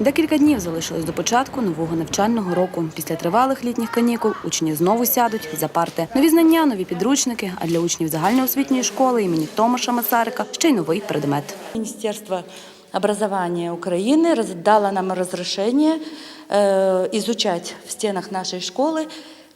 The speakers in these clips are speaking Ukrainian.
Декілька днів залишилось до початку нового навчального року. Після тривалих літніх канікул учні знову сядуть за парти. Нові знання, нові підручники, а для учнів загальноосвітньої школи імені Томаша Масарика ще й новий предмет. Министерство образования Украины раз- дало нам разрешение э, изучать в стенах нашей школы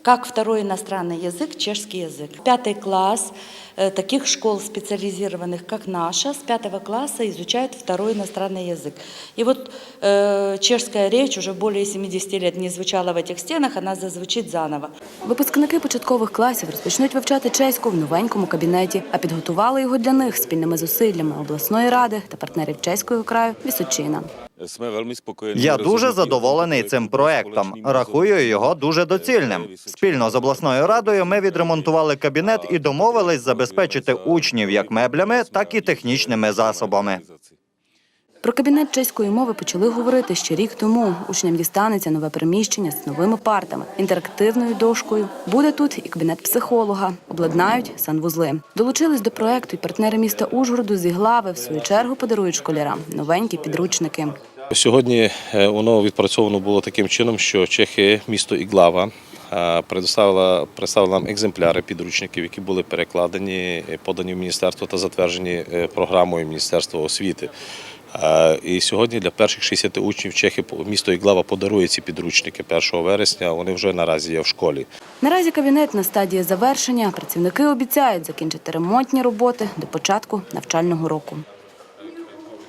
как второй иностранный язык чешский язык. Пятый класс э, таких школ специализированных, как наша, с пятого класса изучают второй иностранный язык. И вот э, чешская речь уже более 70 лет не звучала в этих стенах, она зазвучит заново. Випускники початкових класів розпочнуть вивчати чеську в новенькому кабінеті, а підготували його для них спільними зусиллями обласної ради та партнерів чеського краю Вісочина. Я дуже задоволений цим проектом. Рахую його дуже доцільним. Спільно з обласною радою ми відремонтували кабінет і домовились забезпечити учнів як меблями, так і технічними засобами. Про кабінет чеської мови почали говорити ще рік тому. Учням дістанеться нове приміщення з новими партами, інтерактивною дошкою. Буде тут і кабінет психолога. Обладнають санвузли. Долучились до проекту і партнери міста Ужгороду з Іглави. В свою чергу подарують школярам новенькі підручники. Сьогодні е, воно відпрацьовано було таким чином, що Чехи, місто Іглава, е, предоставила представила нам екземпляри підручників, які були перекладені, е, подані в міністерство та затверджені програмою Міністерства освіти. І сьогодні для перших 60 учнів Чехи місто Іглава подарує ці підручники 1 вересня. Вони вже наразі є в школі. Наразі кабінет на стадії завершення. Працівники обіцяють закінчити ремонтні роботи до початку навчального року.